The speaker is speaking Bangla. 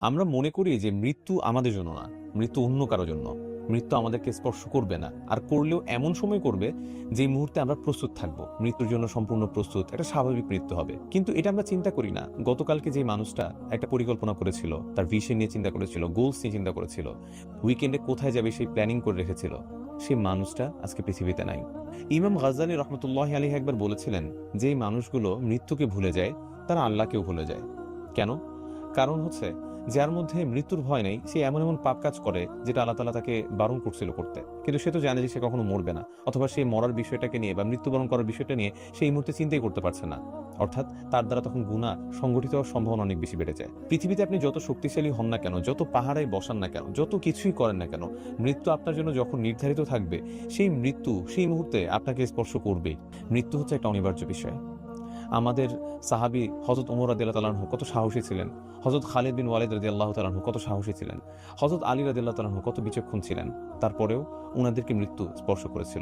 আমরা মনে করি যে মৃত্যু আমাদের জন্য না, মৃত্যু অন্য কারোর জন্য। মৃত্যু আমাদেরকে স্পর্শ করবে না, আর করলেও এমন সময় করবে যে মুহূর্তে আমরা প্রস্তুত থাকব। মৃত্যুর জন্য সম্পূর্ণ প্রস্তুত, একটা স্বাভাবিক মৃত্যু হবে। কিন্তু এটা আমরা চিন্তা করি না। গতকালকে যে মানুষটা একটা পরিকল্পনা করেছিল, তার ভিশন নিয়ে চিন্তা করেছিল গোলস নিয়ে চিন্তা করেছিল উইকেন্ডে কোথায় যাবে সেই প্ল্যানিং করে রেখেছিল সেই মানুষটা আজকে পৃথিবীতে নাই। ইমাম গাজ্জালি রহমতুল্লাহ আলী একবার বলেছিলেন যে মানুষগুলো মৃত্যুকে ভুলে যায়, তারা আল্লাহকেও ভুলে যায়। কেন? কারণ হচ্ছে যার মধ্যে মৃত্যুর ভয় নেই, সে এমন এমন পাপ কাজ করে যেটা আল্লাহ তালা তাকে বারণ করছিল করতে। কিন্তু সে তো জানে যে সে কখনো মরবে না, অথবা সে মরার বিষয়টাকে নিয়ে বা মৃত্যুবরণ করার বিষয়টা নিয়ে সে এই মুহূর্তে চিন্তাই করতে পারছে না। অর্থাৎ তার দ্বারা তখন গুণা সংগঠিত হওয়ার সম্ভাবনা অনেক বেশি বেড়ে যায়। পৃথিবীতে আপনি যত শক্তিশালী হন না কেন, যত পাহাড়ে বসান না কেন, যত কিছুই করেন না কেন, মৃত্যু আপনার জন্য যখন নির্ধারিত থাকবে, সেই মৃত্যু সেই মুহূর্তে আপনাকে স্পর্শ করবে মৃত্যু হচ্ছে একটা অনিবার্য বিষয়। আমাদের সাহাবি হজরত উমর আদিল্লাহ তালাহু কত সাহসী ছিলেন। হজরত খালিদ বিন ওয়ালিদ রাজি আল্লাহ তালাহু কত সাহসী ছিলেন। হজরত আলী রাজি আল্লাহ তালাহু কত বিচক্ষণ ছিলেন। তারপরেও ওনাদেরকে মৃত্যু স্পর্শ করেছিল।